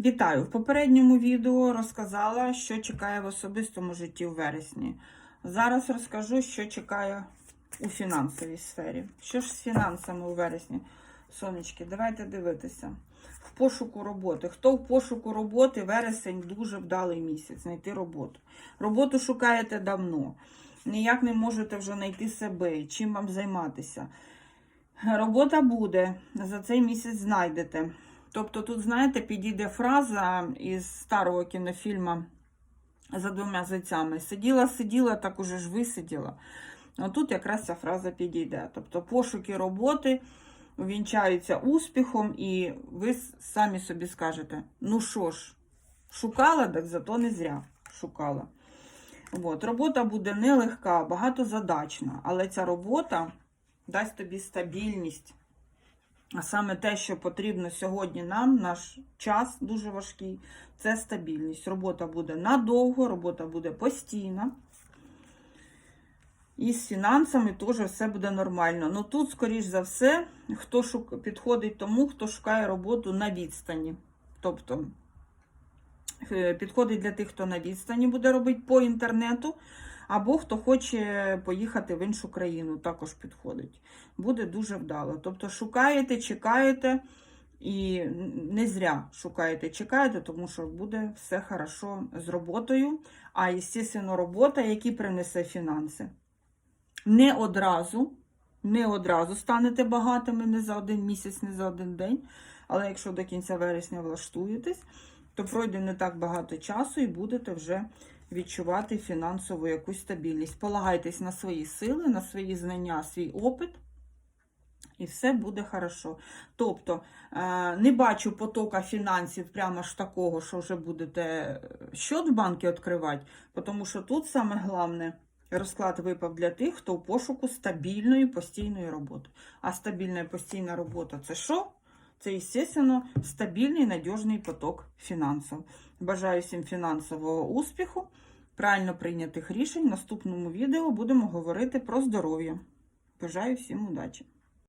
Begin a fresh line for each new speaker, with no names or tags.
Вітаю! В попередньому відео розказала, що чекає в особистому житті у вересні. Зараз розкажу, що чекає у фінансовій сфері. Що ж з фінансами у вересні? Сонечки, давайте дивитися. В пошуку роботи. Хто в пошуку роботи, вересень дуже вдалий місяць, знайти роботу. Роботу шукаєте давно. Ніяк не можете вже знайти себе, чим вам займатися. Робота буде, за цей місяць знайдете. Тобто тут, знаєте, підійде фраза із старого кінофільму за двома зайцями. Сиділа, сиділа, так уже ж висиділа. А тут якраз ця фраза підійде. Тобто пошуки роботи увінчаються успіхом, і ви самі собі скажете: ну що ж, шукала, так зато не зря шукала. От, робота буде нелегка, багатозадачна, але ця робота дасть тобі стабільність. А саме те, що потрібно сьогодні нам, наш час дуже важкий, це стабільність. Робота буде надовго, робота буде постійна. І з фінансами теж все буде нормально. Ну тут, скоріш за все, хто шук... підходить тому, хто шукає роботу на відстані. Тобто е, підходить для тих, хто на відстані буде робити по інтернету. Або хто хоче поїхати в іншу країну, також підходить. Буде дуже вдало. Тобто шукаєте, чекаєте і не зря шукаєте, чекаєте, тому що буде все хорошо з роботою. А, звісно, робота, які принесе фінанси. Не одразу, не одразу станете багатими не за один місяць, не за один день. Але якщо до кінця вересня влаштуєтесь, то пройде не так багато часу і будете вже відчувати фінансову якусь стабільність. Полагайтесь на свої сили, на свої знання, свій опит, і все буде хорошо. Тобто, е, не бачу потока фінансів прямо ж такого, що вже будете счет в банки відкривати, тому що тут саме головне. Розклад випав для тих, хто в пошуку стабільної постійної роботи. А стабільна і постійна робота це що? Це, звісно, стабільний надіжний поток фінансів. Бажаю всім фінансового успіху, правильно прийнятих рішень. В наступному відео будемо говорити про здоров'я. Бажаю всім удачі!